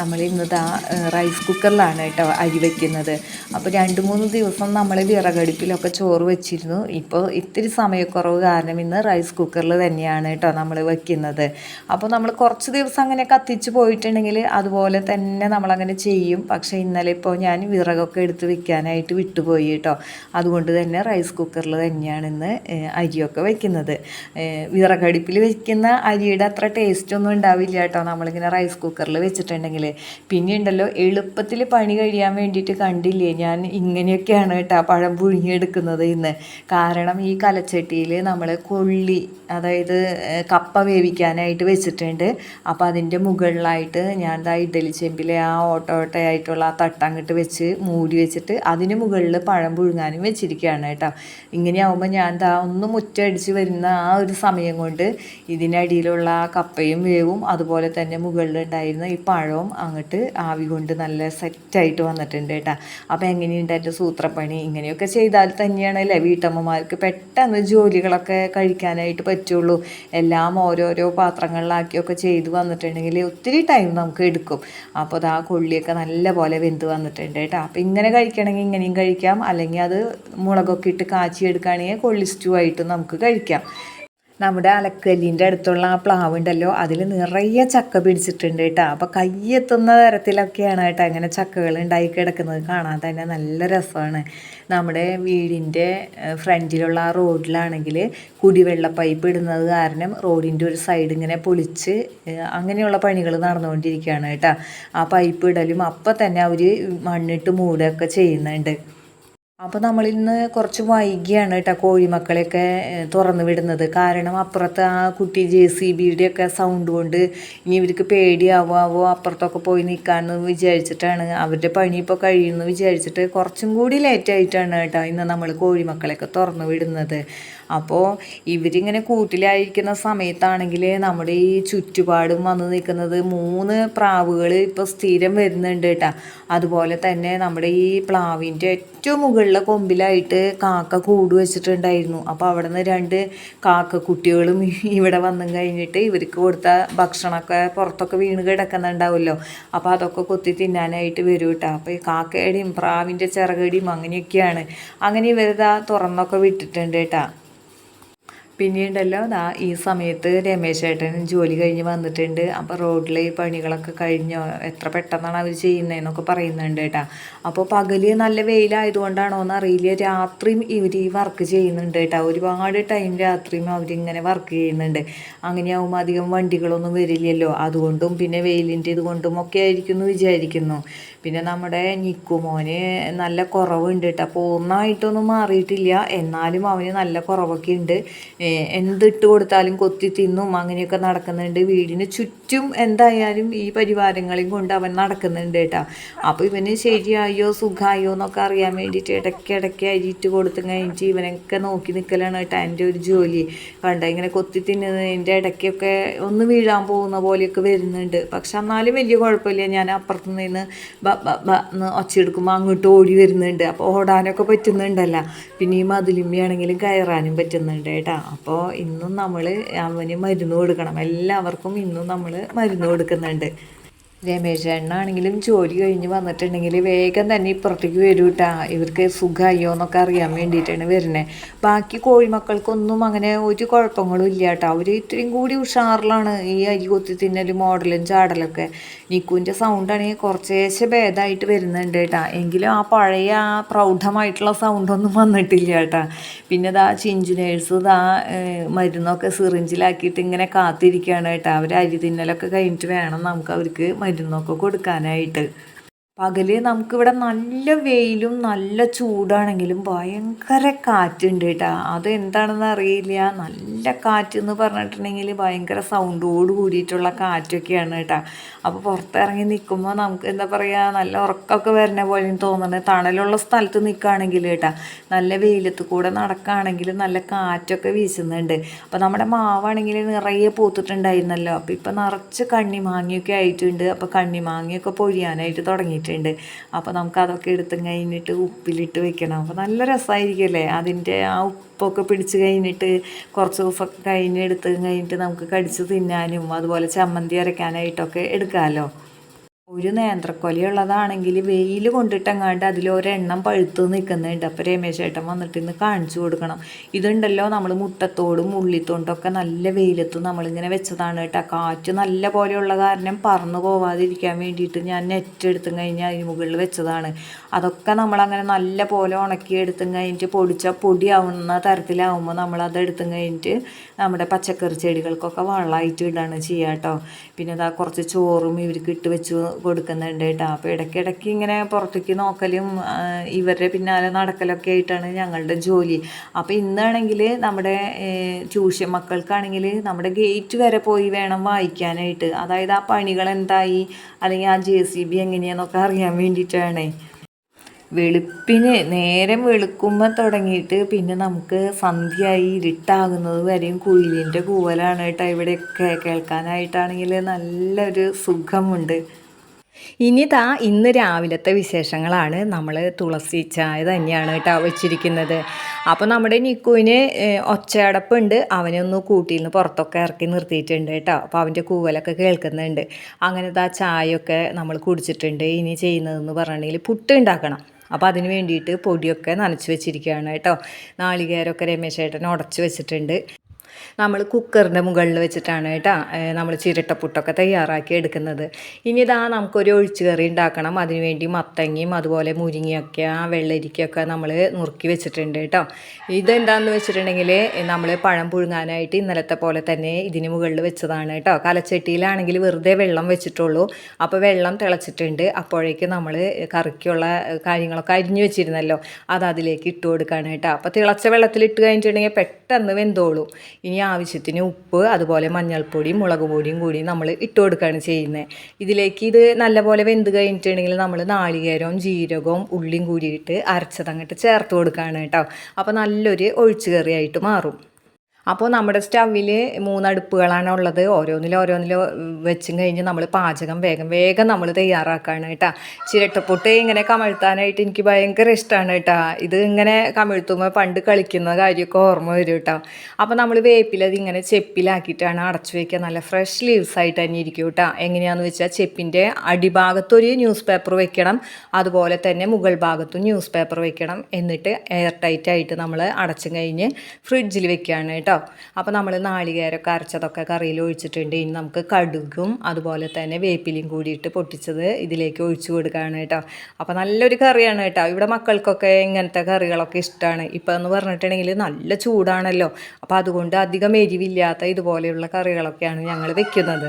നമ്മൾ ഇന്നതാ റൈസ് കുക്കറിലാണ് കേട്ടോ അരി വയ്ക്കുന്നത് അപ്പോൾ രണ്ട് മൂന്ന് ദിവസം നമ്മൾ വിറകടുപ്പിലൊക്കെ ചോറ് വെച്ചിരുന്നു. ഇപ്പോൾ ഇത്തിരി സമയക്കുറവ് കാരണം ഇന്ന് റൈസ് കുക്കറിൽ തന്നെയാണ് കേട്ടോ നമ്മൾ വെക്കുന്നത്. അപ്പോൾ നമ്മൾ കുറച്ച് ദിവസം അങ്ങനെ കത്തിച്ച് പോയിട്ടുണ്ടെങ്കിൽ അതുപോലെ തന്നെ നമ്മളങ്ങനെ ചെയ്യും. പക്ഷേ ഇന്നലെ ഇപ്പോൾ ഞാൻ വിറകൊക്കെ എടുത്ത് വെക്കാനായിട്ട് വിട്ടുപോയി കേട്ടോ. അതുകൊണ്ട് തന്നെ റൈസ് കുക്കറിൽ തന്നെയാണ് ഇന്ന് അരിയൊക്കെ വെക്കുന്നത്. വിറകടുപ്പിൽ വെക്കുന്ന അരിയുടെ അത്ര ടേസ്റ്റ് ഒന്നും ഉണ്ടാവില്ല കേട്ടോ. നമ്മളിങ്ങനെ റൈസ് കുക്കറിൽ വെച്ചിട്ടുണ്ടെങ്കിൽ പിന്നെ ഉണ്ടല്ലോ എളുപ്പത്തിൽ പണി കഴിയാൻ വേണ്ടിയിട്ട് കണ്ടില്ലേ ഞാൻ ഇങ്ങനെയൊക്കെയാണ് കേട്ടോ പഴം പുഴുങ്ങിയെടുക്കുന്നത് ഇന്ന്. കാരണം ഈ കലച്ചട്ടിയിൽ നമ്മൾ കൊള്ളി അതായത് കപ്പ വേവിക്കാനായിട്ട് വെച്ചിട്ടുണ്ട്. അപ്പോൾ അതിന്റെ മുകളിലായിട്ട് ഞാൻ ദാ ഇഡലി ചെമ്പിലെ ആ ഓട്ടോട്ടയായിട്ടുള്ള ആ തട്ടങ്ങട്ട് വെച്ച് മൂടി വെച്ചിട്ട് അതിന് മുകളിൽ പഴം പുഴുങ്ങാനും വെച്ചിരിക്കുകയാണ് കേട്ടോ. ഇങ്ങനെയാവുമ്പോൾ ഞാൻ ദാ ഒന്ന് മുറ്റടിച്ച് വരുന്ന ആ ഒരു സമയം കൊണ്ട് ഇതിനടിയിലുള്ള ആ കപ്പയും വേവും അതുപോലെ തന്നെ മുകളിലുണ്ടായിരുന്ന ഈ പഴവും അങ്ങോട്ട് ആവി കൊണ്ട് നല്ല സെറ്റായിട്ട് വന്നിട്ടുണ്ട് കേട്ടോ. അപ്പോൾ എങ്ങനെയുണ്ട് എന്റെ സൂത്രപ്പണി? ഇങ്ങനെയൊക്കെ ചെയ്താൽ തന്നെയാണല്ലേ വീട്ടമ്മമാർക്ക് പെട്ടെന്ന് ജോലികളൊക്കെ കഴിക്കാനായിട്ട് പറ്റുള്ളൂ. എല്ലാം ഓരോരോ പാത്രങ്ങളിലാക്കിയൊക്കെ ചെയ്ത് വന്നിട്ടുണ്ടെങ്കിൽ ഒത്തിരി ടൈം നമുക്ക് എടുക്കും. അപ്പോൾ അത് ആ കൊള്ളിയൊക്കെ നല്ല പോലെ വെന്ത് വന്നിട്ടുണ്ട് കേട്ടോ. അപ്പോൾ ഇങ്ങനെ കഴിക്കണമെങ്കിൽ ഇങ്ങനെയും കഴിക്കാം. അല്ലെങ്കിൽ അത് മുളകൊക്കെ ഇട്ട് കാച്ചി എടുക്കുകയാണെങ്കിൽ കൊള്ളി സ്റ്റൂ ആയിട്ട് നമുക്ക് കഴിക്കാം. നമ്മുടെ അലക്കല്ലിന്റെ അടുത്തുള്ള ആ പ്ലാവ് ഉണ്ടല്ലോ അതിൽ നിറയെ ചക്ക പിടിച്ചിട്ടുണ്ട് കേട്ടോ. അപ്പോൾ കയ്യെത്തുന്ന തരത്തിലൊക്കെയാണ് കേട്ടോ അങ്ങനെ ചക്കകൾ ഉണ്ടായി കിടക്കുന്നത്. കാണാൻ തന്നെ നല്ല രസമാണ്. നമ്മുടെ വീടിന്റെ ഫ്രണ്ടിലുള്ള ആ റോഡിലാണെങ്കിൽ കുടിവെള്ള പൈപ്പ് ഇടുന്നത് കാരണം റോഡിന്റെ ഒരു സൈഡ് ഇങ്ങനെ പൊളിച്ച് അങ്ങനെയുള്ള പണികൾ നടന്നുകൊണ്ടിരിക്കുകയാണ് കേട്ടോ. ആ പൈപ്പ് ഇടലും അപ്പം തന്നെ അവർ മണ്ണിട്ട് മൂടുകയൊക്കെ ചെയ്യുന്നുണ്ട്. അപ്പോൾ നമ്മളിന്ന് കുറച്ച് വൈകിയാണ് കേട്ടോ കോഴിമക്കളെയൊക്കെ തുറന്നു വിടുന്നത്. കാരണം അപ്പുറത്ത് ആ കുട്ടി ജെ സി ബിയുടെ ഒക്കെ സൗണ്ട് കൊണ്ട് ഇനി ഇവർക്ക് പേടിയാവോ അപ്പുറത്തൊക്കെ പോയി നിൽക്കാമെന്ന് വിചാരിച്ചിട്ടാണ് അവരുടെ പണി ഇപ്പോൾ കഴിയുമെന്ന് വിചാരിച്ചിട്ട് കുറച്ചും കൂടി ലേറ്റായിട്ടാണ് കേട്ടോ ഇന്ന് നമ്മൾ കോഴിമക്കളെയൊക്കെ തുറന്നു വിടുന്നത്. അപ്പോൾ ഇവരിങ്ങനെ കൂട്ടിലായിരിക്കുന്ന സമയത്താണെങ്കിൽ നമ്മുടെ ഈ ചുറ്റുപാടും വന്ന് നിൽക്കുന്നത് മൂന്ന് പ്രാവുകൾ ഇപ്പോൾ സ്ഥിരം വരുന്നുണ്ട് കേട്ടോ അതുപോലെ തന്നെ നമ്മുടെ ഈ പ്ലാവിന്റെ ഏറ്റവും മുകളിലെ കൊമ്പിലായിട്ട് കാക്ക കൂട് വെച്ചിട്ടുണ്ടായിരുന്നു. അപ്പോൾ അവിടെ നിന്ന് രണ്ട് കാക്ക കുട്ടികളും ഇവിടെ വന്നു കഴിഞ്ഞിട്ട് ഇവർക്ക് കൊടുത്ത ഭക്ഷണമൊക്കെ പുറത്തൊക്കെ വീണ് കിടക്കുന്നുണ്ടാവുമല്ലോ. അപ്പോൾ അതൊക്കെ കൊത്തി തിന്നാനായിട്ട് വരും കേട്ടോ. അപ്പോൾ ഈ കാക്കയുടെയും പ്രാവിന്റെ ചിറകടിയും അങ്ങനെയൊക്കെയാണ്. അങ്ങനെ ഇവരിതാ തുറന്നൊക്കെ വിട്ടിട്ടുണ്ട് കേട്ടോ. പിന്നീണ്ടല്ലോ ദാ ഈ സമയത്ത് രമേശേട്ടൻ ജോലി കഴിഞ്ഞ് വന്നിട്ടുണ്ട്. അപ്പോൾ റോഡിലെ ഈ പണികളൊക്കെ കഴിഞ്ഞോ? എത്ര പെട്ടെന്നാണ് അവർ ചെയ്യുന്നതെന്നൊക്കെ പറയുന്നുണ്ട് കേട്ടോ. അപ്പോൾ പകൽ നല്ല വെയിലായതുകൊണ്ടാണോ എന്ന് അറിയില്ല രാത്രിയും ഇവർ ഈ വർക്ക് ചെയ്യുന്നുണ്ട് കേട്ടോ. ഒരുപാട് ടൈം രാത്രിയും അവരിങ്ങനെ വർക്ക് ചെയ്യുന്നുണ്ട്. അങ്ങനെയാവുമ്പോൾ അധികം വണ്ടികളൊന്നും വരില്ലല്ലോ. അതുകൊണ്ടും പിന്നെ വെയിലിന്റെ ഇതുകൊണ്ടും ഒക്കെ ആയിരിക്കും എന്ന് വിചാരിക്കുന്നു. പിന്നെ നമ്മുടെ നിക്കുമോന് നല്ല കുറവുണ്ട് കേട്ടോ പൂർണമായിട്ടൊന്നും മാറിയിട്ടില്ല. എന്നാലും അവന് നല്ല കുറവൊക്കെ ഉണ്ട്. എന്തിട്ട് കൊടുത്താലും കൊത്തി തിന്നും അങ്ങനെയൊക്കെ നടക്കുന്നുണ്ട്. വീടിന് ചുറ്റും എന്തായാലും ഈ പരിവാരങ്ങളെയും കൊണ്ട് അവൻ നടക്കുന്നുണ്ട് കേട്ടോ അപ്പോൾ ഇവന് ശരിയായോ സുഖമായോ എന്നൊക്കെ അറിയാൻ വേണ്ടിയിട്ട് ഇടയ്ക്ക് ഇടയ്ക്ക് അരിയിട്ട് കൊടുത്തു കഴിഞ്ഞിട്ട് ഇവനൊക്കെ നോക്കി നിൽക്കലാണ് കേട്ടോ എന്റെ ഒരു ജോലി. കണ്ട ഇങ്ങനെ കൊത്തി തിന്നുന്നതിന്റെ ഇടയ്ക്കൊക്കെ ഒന്ന് വീഴാൻ പോകുന്ന പോലെയൊക്കെ വരുന്നുണ്ട്. പക്ഷെ എന്നാലും വലിയ കുഴപ്പമില്ല. ഞാൻ അപ്പുറത്ത് നിന്ന് ബ എന്ന് ഒച്ചയെടുക്കുമ്പോൾ അങ്ങോട്ട് ഓടി വരുന്നുണ്ട്. അപ്പോൾ ഓടാനൊക്കെ പറ്റുന്നുണ്ടല്ലോ. പിന്നെ ഈ മതിലിമ്മയാണെങ്കിലും കയറാനും പറ്റുന്നുണ്ട് കേട്ടോ. അപ്പോൾ ഇന്നും നമ്മൾ അവന് മരുന്ന് കൊടുക്കണം. എല്ലാവർക്കും ഇന്നും നമ്മൾ മരുന്ന് കൊടുക്കുന്നുണ്ട്. രമേശ് ആണെങ്കിലും ജോലി കഴിഞ്ഞ് വന്നിട്ടുണ്ടെങ്കിൽ വേഗം തന്നെ ഇപ്പുറത്തേക്ക് വരും കേട്ടാ ഇവർക്ക് സുഖമായോ എന്നൊക്കെ അറിയാൻ വേണ്ടിയിട്ടാണ് വരുന്നത് ബാക്കി കോഴിമക്കൾക്കൊന്നും അങ്ങനെ ഒരു കുഴപ്പങ്ങളും ഇല്ല കേട്ടോ അവർ ഇത്രയും കൂടി ഉഷാറിലാണ് ഈ അരി കൊത്തി തിന്നലും മോഡലും ചാടലൊക്കെ. നിക്കുവിന്റെ സൗണ്ടാണെങ്കിൽ കുറച്ചേശ്ശെ ഭേദമായിട്ട് വരുന്നുണ്ട് കേട്ടാ എങ്കിലും ആ പഴയ ആ പ്രൗഢമായിട്ടുള്ള സൗണ്ടൊന്നും വന്നിട്ടില്ല കേട്ടാ പിന്നെ ദാ ചിഞ്ചു നേഴ്സ് ദാ മരുന്നൊക്കെ സിറിഞ്ചിലാക്കിയിട്ട് ഇങ്ങനെ കാത്തിരിക്കുകയാണ് കേട്ടോ അവർ അരി തിന്നലൊക്കെ കഴിഞ്ഞിട്ട് വേണം നമുക്ക് അവർക്ക് മരുന്നൊക്കെ കൊടുക്കാനായിട്ട്. പകൽ നമുക്കിവിടെ നല്ല വെയിലും നല്ല ചൂടാണെങ്കിലും ഭയങ്കര കാറ്റുണ്ട് കേട്ടോ. അത് എന്താണെന്ന് അറിയില്ല. നല്ല കാറ്റ് എന്ന് പറഞ്ഞിട്ടുണ്ടെങ്കിൽ ഭയങ്കര സൗണ്ടോട് കൂടിയിട്ടുള്ള കാറ്റൊക്കെയാണ് കേട്ടോ. അപ്പോൾ പുറത്തിറങ്ങി നിൽക്കുമ്പോൾ നമുക്ക് എന്താ പറയുക നല്ല ഉറക്കമൊക്കെ വരുന്ന പോലെ തോന്നുന്നത് തണലുള്ള സ്ഥലത്ത് നിൽക്കുകയാണെങ്കിൽ കേട്ടോ നല്ല വെയിലത്ത് കൂടെ നടക്കുകയാണെങ്കിൽ നല്ല കാറ്റൊക്കെ വീശുന്നുണ്ട്. അപ്പോൾ നമ്മുടെ മാവാണെങ്കിൽ നിറയെ പൂത്തിട്ടുണ്ടായിരുന്നല്ലോ. അപ്പോൾ ഇപ്പോൾ നിറച്ച് കണ്ണിമാങ്ങയൊക്കെ ആയിട്ടുണ്ട്. അപ്പോൾ കണ്ണിമാങ്ങയൊക്കെ പൊഴിയാനായിട്ട് തുടങ്ങിയിട്ടുണ്ട്. വന്നിട്ടുണ്ട് അപ്പോൾ നമുക്ക് അതൊക്കെ എടുത്ത് കഴിഞ്ഞിട്ട് ഉപ്പിലിട്ട് വെക്കണം. അപ്പോൾ നല്ല രസമായിരിക്കുമല്ലേ അതിന്റെ ആ ഉപ്പൊക്കെ പിടിച്ച് കഴിഞ്ഞിട്ട് കുറച്ച് ദിവസമൊക്കെ കഴിഞ്ഞ് എടുത്ത് കഴിഞ്ഞിട്ട് നമുക്ക് കടിച്ച് തിന്നാനും അതുപോലെ ചമ്മന്തി അരയ്ക്കാനായിട്ടൊക്കെ എടുക്കാമല്ലോ ഒരു നേന്ത്രക്കൊലയുള്ളതാണെങ്കിൽ വെയിൽ കൊണ്ടിട്ടെങ്ങാണ്ട് അതിലൊരെണ്ണം പഴുത്ത് നിൽക്കുന്നുണ്ട്. അപ്പോൾ രമേശ് ഏട്ടൻ വന്നിട്ട് ഇന്ന് കാണിച്ചു കൊടുക്കണം. ഇതുണ്ടല്ലോ നമ്മൾ മുട്ടത്തോടും ഉള്ളിത്തോണ്ടൊക്കെ നല്ല വെയിലത്ത് നമ്മളിങ്ങനെ വെച്ചതാണ് കേട്ടോ. കാറ്റ് നല്ല പോലെയുള്ള കാരണം പറന്നു പോവാതിരിക്കാൻ വേണ്ടിയിട്ട് ഞാൻ നെറ്റ് എടുത്തു കഴിഞ്ഞാൽ അതിന് മുകളിൽ വെച്ചതാണ്. അതൊക്കെ നമ്മളങ്ങനെ നല്ല പോലെ ഉണക്കി എടുത്തു കഴിഞ്ഞിട്ട് പൊടിച്ച പൊടിയാവുന്ന തരത്തിലാവുമ്പോൾ നമ്മളത് എടുത്തും കഴിഞ്ഞിട്ട് നമ്മുടെ പച്ചക്കറി ചെടികൾക്കൊക്കെ വളമായിട്ട് ഇടാണ് ചെയ്യുക കേട്ടോ. പിന്നെ ഇതാ കുറച്ച് ചോറും ഇവർക്ക് ഇട്ട് വെച്ച് കൊടുക്കുന്നുണ്ട് കേട്ടോ. അപ്പോൾ ഇടയ്ക്കിടയ്ക്ക് ഇങ്ങനെ പുറത്തേക്ക് നോക്കലും ഇവരുടെ പിന്നാലെ നടക്കലൊക്കെ ആയിട്ടാണ് ഞങ്ങളുടെ ജോലി. അപ്പോൾ ഇന്നാണെങ്കിൽ നമ്മുടെ ട്യൂഷൻ മക്കൾക്കാണെങ്കിൽ നമ്മുടെ ഗേറ്റ് വരെ പോയി വേണം വായിക്കാനായിട്ട്. അതായത് ആ പണികൾ എന്തായി അല്ലെങ്കിൽ ആ ജെ സി ബി എങ്ങനെയാണെന്നൊക്കെ അറിയാൻ വേണ്ടിയിട്ടാണ്. വെളുപ്പിന് നേരം വെളുക്കുമ്പോൾ തുടങ്ങിയിട്ട് പിന്നെ നമുക്ക് സന്ധ്യയായി ഇരുട്ടാകുന്നത് വരെയും കുയിലിന്റെ കൂവലാണ് കേട്ടോ. ഇവിടെയൊക്കെ കേൾക്കാനായിട്ടാണെങ്കിൽ നല്ലൊരു സുഖമുണ്ട്. ഇനി താ ഇന്ന് രാവിലത്തെ വിശേഷങ്ങളാണ്. നമ്മൾ തുളസി ചായ തന്നെയാണ് കേട്ടോ വെച്ചിരിക്കുന്നത്. അപ്പോൾ നമ്മുടെ നിക്കുവിന് ഒച്ചയടപ്പുണ്ട്. അവനൊന്ന് കൂട്ടിൽ നിന്ന് പുറത്തൊക്കെ ഇറക്കി നിർത്തിയിട്ടുണ്ട് കേട്ടോ. അപ്പോൾ അവന്റെ കൂവലൊക്കെ കേൾക്കുന്നുണ്ട്. അങ്ങനത്തെ ആ ചായയൊക്കെ നമ്മൾ കുടിച്ചിട്ടുണ്ട്. ഇനി ചെയ്യുന്നതെന്ന് പറഞ്ഞിട്ടുണ്ടെങ്കിൽ പുട്ട് ഉണ്ടാക്കണം. അപ്പോൾ അതിന് വേണ്ടിയിട്ട് പൊടിയൊക്കെ നനച്ച് വെച്ചിരിക്കുകയാണ് കേട്ടോ. നാളികേരമൊക്കെ രമേശേട്ടൻ ഉടച്ച് വെച്ചിട്ടുണ്ട്. നമ്മൾ കുക്കറിന്റെ മുകളിൽ വെച്ചിട്ടാണ് കേട്ടോ നമ്മൾ ചിരട്ടപ്പുട്ടൊക്കെ തയ്യാറാക്കി എടുക്കുന്നത്. ഇനി ഇതാ നമുക്കൊരു ഒഴിച്ചു കറി ഉണ്ടാക്കണം അതിനുവേണ്ടി മത്തങ്ങയും അതുപോലെ മുരിങ്ങയൊക്കെ ആ വെള്ളരിക്കയൊക്കെ നമ്മൾ നുറുക്കി വെച്ചിട്ടുണ്ട് കേട്ടോ. ഇതെന്താണെന്ന് വെച്ചിട്ടുണ്ടെങ്കിൽ നമ്മൾ പഴം പുഴുങ്ങാനായിട്ട് ഇന്നലത്തെ പോലെ തന്നെ ഇതിന് മുകളിൽ വെച്ചതാണ് കേട്ടോ. കലച്ചട്ടിയിലാണെങ്കിൽ വെറുതെ വെള്ളം വെച്ചിട്ടുള്ളൂ. അപ്പോൾ വെള്ളം തിളച്ചിട്ടുണ്ട്. അപ്പോഴേക്ക് നമ്മൾ കറിക്കുള്ള കാര്യങ്ങളൊക്കെ അരിഞ്ഞു വെച്ചിരുന്നല്ലോ. അത് അതിലേക്ക് ഇട്ട് കൊടുക്കുകയാണ് കേട്ടോ. അപ്പോൾ തിളച്ച വെള്ളത്തിൽ ഇട്ട് കഴിഞ്ഞിട്ടുണ്ടെങ്കിൽ പെട്ടെന്ന് വെന്തോളും. ഇനി ആവശ്യത്തിന് ഉപ്പ് അതുപോലെ മഞ്ഞൾപ്പൊടിയും മുളക് പൊടിയും കൂടി നമ്മൾ ഇട്ട് കൊടുക്കുകയാണ് ചെയ്യുന്നത്. ഇതിലേക്ക് ഇത് നല്ലപോലെ വെന്ത് കഴിഞ്ഞിട്ടുണ്ടെങ്കിൽ നമ്മൾ നാളികേരവും ജീരകവും ഉള്ളിയും കൂടിയിട്ട് അരച്ചതങ്ങട്ട് ചേർത്ത് കൊടുക്കുകയാണ് കേട്ടോ. അപ്പോൾ നല്ലൊരു ഒഴിച്ചുകറിയായിട്ട് മാറും. അപ്പോൾ നമ്മുടെ സ്റ്റവിൽ മൂന്നടുപ്പുകളാണ് ഉള്ളത് ഓരോന്നിലും ഓരോന്നിലും വെച്ചും കഴിഞ്ഞ് നമ്മൾ പാചകം വേഗം വേഗം നമ്മൾ തയ്യാറാക്കുകയാണ് കേട്ടോ. ചിരട്ടപ്പൊട്ട് ഇങ്ങനെ കമഴ്ത്താനായിട്ട് എനിക്ക് ഭയങ്കര ഇഷ്ടമാണ് കേട്ടോ. ഇത് ഇങ്ങനെ കമിഴ്ത്തുമ്പോൾ പണ്ട് കളിക്കുന്ന കാര്യമൊക്കെ ഓർമ്മ വരും കേട്ടോ. അപ്പോൾ നമ്മൾ വേപ്പിലത് ഇങ്ങനെ ചെപ്പിലാക്കിയിട്ടാണ് അടച്ചു വയ്ക്കുക നല്ല ഫ്രഷ് ലീവ്സ് ആയിട്ട് തന്നെ ഇരിക്കും കേട്ടോ. എങ്ങനെയാണെന്ന് വെച്ചാൽ ചെപ്പിന്റെ അടിഭാഗത്തൊരു ന്യൂസ് പേപ്പർ വെക്കണം. അതുപോലെ തന്നെ മുകൾ ഭാഗത്തും ന്യൂസ് പേപ്പർ വെക്കണം. എന്നിട്ട് എയർ ടൈറ്റായിട്ട് നമ്മൾ അടച്ചു കഴിഞ്ഞ് ഫ്രിഡ്ജിൽ വെക്കുകയാണ് കേട്ടോ. അപ്പോൾ നമ്മൾ നാളികേരമൊക്കെ അരച്ചതൊക്കെ കറിയിൽ ഒഴിച്ചിട്ടുണ്ട്. ഇനി നമുക്ക് കടുകും അതുപോലെ തന്നെ വേപ്പിലയും കൂടിയിട്ട് പൊട്ടിച്ചത് ഇതിലേക്ക് ഒഴിച്ചു കൊടുക്കുകയാണ് കേട്ടോ. അപ്പോൾ നല്ലൊരു കറിയാണ് കേട്ടോ. ഇവിടെ മക്കൾക്കൊക്കെ ഇങ്ങനത്തെ കറികളൊക്കെ ഇഷ്ടമാണ് ഇപ്പോൾ എന്ന് പറഞ്ഞിട്ടുണ്ടെങ്കിൽ നല്ല ചൂടാണല്ലോ. അപ്പോൾ അതുകൊണ്ട് അധികം എരിവില്ലാത്ത ഇതുപോലെയുള്ള കറികളൊക്കെയാണ് ഞങ്ങൾ വെക്കുന്നത്.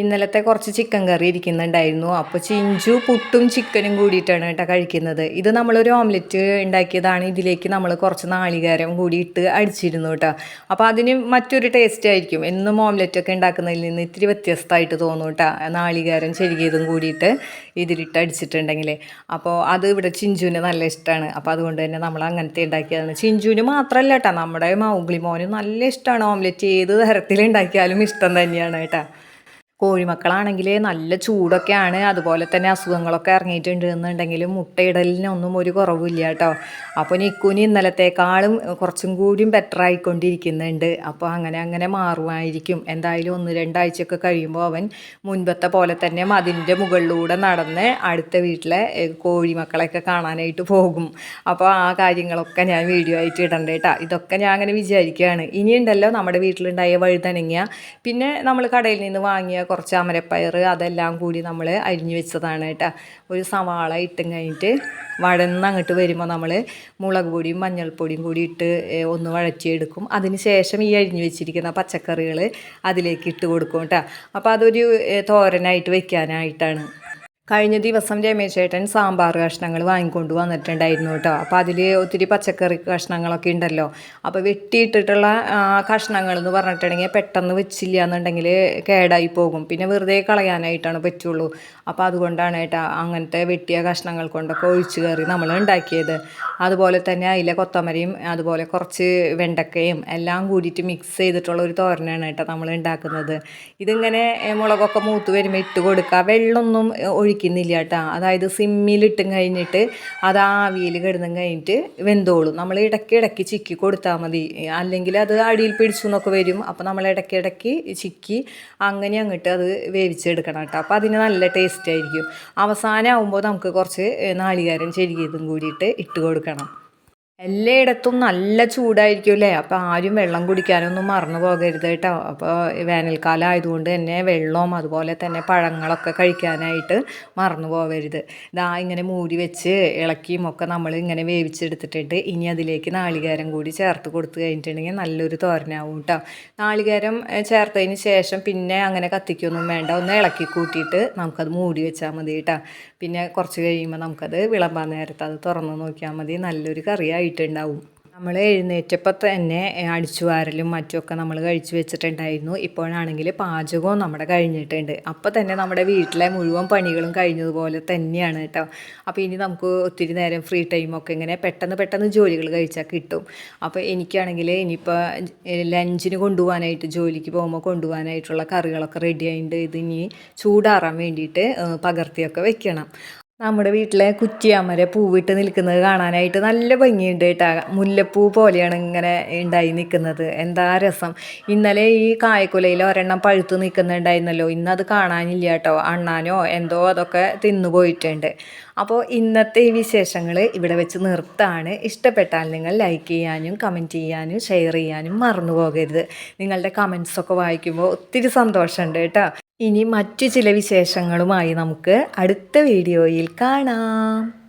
ഇന്നലത്തെ കുറച്ച് ചിക്കൻ കറി ഇരിക്കുന്നുണ്ടായിരുന്നു. അപ്പോൾ ചിഞ്ചു പുട്ടും ചിക്കനും കൂടിയിട്ടാണ് കേട്ടോ കഴിക്കുന്നത്. ഇത് നമ്മളൊരു ഓംലെറ്റ് ഉണ്ടാക്കിയതാണ്. ഇതിലേക്ക് നമ്മൾ കുറച്ച് നാളികേരം കൂടി ഇട്ട് അടിച്ചിരുന്നു കേട്ടോ. അപ്പോൾ അതിന് മറ്റൊരു ടേസ്റ്റ് ആയിരിക്കും. എന്നും ഓംലെറ്റ് ഒക്കെ ഉണ്ടാക്കുന്നതിൽ നിന്ന് ഇത്തിരി വ്യത്യസ്തമായിട്ട് തോന്നും കേട്ടോ. നാളികേരം ചെരുകിയതും കൂടിയിട്ട് ഇതിലിട്ട് അടിച്ചിട്ടുണ്ടെങ്കിൽ അപ്പോൾ അത് ഇവിടെ ചിഞ്ചുവിന് നല്ല ഇഷ്ടമാണ് അപ്പോൾ അതുകൊണ്ട് തന്നെ നമ്മൾ അങ്ങനത്തെ ഉണ്ടാക്കിയതാണ്. ചിഞ്ചുവിന് മാത്രമല്ല കേട്ടോ. നമ്മുടെ മൗഗ്ലി മോനും നല്ല ഇഷ്ടമാണ് ഓംലെറ്റ്. ഏത് തരത്തിൽ ഉണ്ടാക്കിയാലും ഇഷ്ടം തന്നെയാണ് കേട്ടോ. കോഴിമക്കളാണെങ്കിൽ നല്ല ചൂടൊക്കെയാണ്. അതുപോലെ തന്നെ അസുഖങ്ങളൊക്കെ ഇറങ്ങിയിട്ടുണ്ട് എന്നുണ്ടെങ്കിലും മുട്ടയിടലിനൊന്നും ഒരു കുറവില്ല കേട്ടോ. അപ്പോൾ നിക്കുനി ഇന്നലത്തേക്കാളും കുറച്ചും കൂടിയും ബെറ്റർ ആയിക്കൊണ്ടിരിക്കുന്നുണ്ട്. അപ്പോൾ അങ്ങനെ അങ്ങനെ മാറുമായിരിക്കും. എന്തായാലും ഒന്ന് രണ്ടാഴ്ചയൊക്കെ കഴിയുമ്പോൾ അവൻ മുൻപത്തെ പോലെ തന്നെ മതിന്റെ മുകളിലൂടെ നടന്ന് അടുത്ത വീട്ടിലെ കോഴിമക്കളെയൊക്കെ കാണാനായിട്ട് പോകും. അപ്പോൾ ആ കാര്യങ്ങളൊക്കെ ഞാൻ വീഡിയോ ആയിട്ട് ഇടണ്ട കേട്ടോ ഇതൊക്കെ ഞാൻ അങ്ങനെ വിചാരിക്കുകയാണ് ഇനിയുണ്ടല്ലോ നമ്മുടെ വീട്ടിലുണ്ടായ വഴുതനങ്ങിയ പിന്നെ നമ്മൾ കടയിൽ നിന്ന് വാങ്ങിയ കുറച്ച് അമരപ്പയർ അതെല്ലാം കൂടി നമ്മൾ അരിഞ്ഞു വെച്ചതാണ് കേട്ടോ. ഒരു സവാള ഇട്ടും കഴിഞ്ഞിട്ട് വഴന്ന് അങ്ങോട്ട് വരുമ്പോൾ നമ്മൾ മുളക് പൊടിയും മഞ്ഞൾപ്പൊടിയും കൂടി ഇട്ട് ഒന്ന് വഴറ്റിയെടുക്കും. അതിന് ശേഷം ഈ അരിഞ്ഞു വെച്ചിരിക്കുന്ന പച്ചക്കറികൾ അതിലേക്ക് ഇട്ട് കൊടുക്കും കേട്ടോ. അപ്പോൾ അതൊരു തോരനായിട്ട് വെക്കാനായിട്ടാണ്. കഴിഞ്ഞ ദിവസം രമേശേട്ടൻ സാമ്പാർ കഷ്ണങ്ങൾ വാങ്ങിക്കൊണ്ട് വന്നിട്ടുണ്ടായിരുന്നു കേട്ടോ. അപ്പോൾ അതിൽ ഒത്തിരി പച്ചക്കറി കഷ്ണങ്ങളൊക്കെ ഉണ്ടല്ലോ. അപ്പോൾ വെട്ടിയിട്ടിട്ടുള്ള കഷ്ണങ്ങൾ എന്ന് പറഞ്ഞിട്ടുണ്ടെങ്കിൽ പെട്ടെന്ന് വെച്ചില്ല എന്നുണ്ടെങ്കിൽ കേടായി പോകും. പിന്നെ വെറുതെ കളയാനായിട്ടാണ് പറ്റുള്ളൂ. അപ്പോൾ അതുകൊണ്ടാണ് കേട്ടോ അങ്ങനത്തെ വെട്ടിയ കഷ്ണങ്ങൾ കൊണ്ടൊക്കെ ഒഴിച്ചു കയറി നമ്മൾ ഉണ്ടാക്കിയത്. അതുപോലെ തന്നെ അതിലെ കൊത്തമരയും അതുപോലെ കുറച്ച് വെണ്ടക്കയും എല്ലാം കൂടിയിട്ട് മിക്സ് ചെയ്തിട്ടുള്ള ഒരു തോരനാണ് കേട്ടോ നമ്മൾ ഉണ്ടാക്കുന്നത്. ഇതിങ്ങനെ മുളകൊക്കെ മൂത്ത് വരുമ്പോൾ ഇട്ട് കൊടുക്കുക. വെള്ളമൊന്നും ഒഴിക്കാൻ ഒഴിക്കുന്നില്ല കേട്ടോ അതായത് സിമ്മിലിട്ടും കഴിഞ്ഞിട്ട് അത് ആവിയിൽ കിടന്നും കഴിഞ്ഞിട്ട് വെന്തോളും. നമ്മൾ ഇടയ്ക്ക് ഇടയ്ക്ക് ചിക്കി കൊടുത്താൽ മതി. അല്ലെങ്കിൽ അത് അടിയിൽ പിടിച്ചു എന്നൊക്കെ വരും. അപ്പോൾ നമ്മൾ ഇടയ്ക്ക് ഇടയ്ക്ക് ചിക്കി അങ്ങനെ അങ്ങോട്ട് അത് വേവിച്ചെടുക്കണം കേട്ടോ. അപ്പോൾ അതിന് നല്ല ടേസ്റ്റ് ആയിരിക്കും. അവസാനം ആവുമ്പോൾ നമുക്ക് കുറച്ച് നാളികേരം ചെരുകിയതും കൂടിയിട്ട് ഇട്ട് കൊടുക്കണം. എല്ലായിടത്തും നല്ല ചൂടായിരിക്കും അല്ലേ? അപ്പോൾ ആരും വെള്ളം കുടിക്കാനൊന്നും മറന്നു പോകരുത് കേട്ടോ. അപ്പോൾ വേനൽക്കാലം ആയതുകൊണ്ട് തന്നെ വെള്ളവും അതുപോലെ തന്നെ പഴങ്ങളൊക്കെ കഴിക്കാനായിട്ട് മറന്നു പോകരുത്. ഇതാ ഇങ്ങനെ മൂടി വെച്ച് ഇളക്കിയും ഒക്കെ നമ്മൾ ഇങ്ങനെ വേവിച്ചെടുത്തിട്ടുണ്ട്. ഇനി അതിലേക്ക് നാളികേരം കൂടി ചേർത്ത് കൊടുത്തു കഴിഞ്ഞിട്ടുണ്ടെങ്കിൽ നല്ലൊരു തോരനാവും കേട്ടോ. നാളികേരം ചേർത്തതിന് ശേഷം പിന്നെ അങ്ങനെ കത്തിക്കൊന്നും വേണ്ട. ഒന്ന് ഇളക്കി കൂട്ടിയിട്ട് നമുക്കത് മൂടി വെച്ചാൽ മതി കേട്ടോ. പിന്നെ കുറച്ച് കഴിയുമ്പോൾ നമുക്കത് വിളമ്പാൻ നേരത്ത് അത് തുറന്ന് നോക്കിയാൽ മതി. നല്ലൊരു കറിയായിട്ടുണ്ടാവും നമ്മൾ എഴുന്നേറ്റപ്പോൾ തന്നെ അടിച്ചു വാരലും മറ്റുമൊക്കെ നമ്മൾ കഴിച്ചു വെച്ചിട്ടുണ്ടായിരുന്നു. ഇപ്പോഴാണെങ്കിൽ പാചകവും നമ്മുടെ കഴിഞ്ഞിട്ടുണ്ട്. അപ്പോൾ തന്നെ നമ്മുടെ വീട്ടിലെ മുഴുവൻ പണികളും കഴിഞ്ഞതുപോലെ തന്നെയാണ് കേട്ടോ. അപ്പോൾ ഇനി നമുക്ക് ഒത്തിരി നേരം ഫ്രീ ടൈമൊക്കെ ഇങ്ങനെ പെട്ടെന്ന് പെട്ടെന്ന് ജോലികൾ കഴിച്ചാൽ കിട്ടും. അപ്പോൾ എനിക്കാണെങ്കിൽ ഇനിയിപ്പോൾ ലഞ്ചിന് കൊണ്ടുപോകാനായിട്ട് ജോലിക്ക് പോകുമ്പോൾ കൊണ്ടുപോകാനായിട്ടുള്ള കറികളൊക്കെ റെഡി ആയിട്ടുണ്ട് ഇത് ഇനി ചൂടാറാൻ വേണ്ടിയിട്ട് പകർത്തിയൊക്കെ വെക്കണം. നമ്മുടെ വീട്ടിലെ കുറ്റിയാമര പൂവിട്ട് നിൽക്കുന്നത് കാണാനായിട്ട് നല്ല ഭംഗിയുണ്ട് കേട്ടോ. മുല്ലപ്പൂ പോലെയാണ് ഇങ്ങനെ ഉണ്ടായി നിൽക്കുന്നത്. എന്താ രസം. ഇന്നലെ ഈ കായക്കുലയിൽ ഒരെണ്ണം പഴുത്ത് നിൽക്കുന്നുണ്ടായിരുന്നല്ലോ. ഇന്നത് കാണാനില്ല കേട്ടോ. അണ്ണാനോ എന്തോ അതൊക്കെ തിന്നുപോയിട്ടുണ്ട് അപ്പോൾ ഇന്നത്തെ ഈ വിശേഷങ്ങൾ ഇവിടെ വെച്ച് നിർത്താണ്. ഇഷ്ടപ്പെട്ടാൽ നിങ്ങൾ ലൈക്ക് ചെയ്യാനും കമന്റ് ചെയ്യാനും ഷെയർ ചെയ്യാനും മറന്നു പോകരുത്. നിങ്ങളുടെ കമൻസൊക്കെ വായിക്കുമ്പോൾ ഒത്തിരി സന്തോഷമുണ്ട് കേട്ടോ. ഇനി മറ്റു ചില വിശേഷങ്ങളുമായി നമുക്ക് അടുത്ത വീഡിയോയിൽ കാണാം.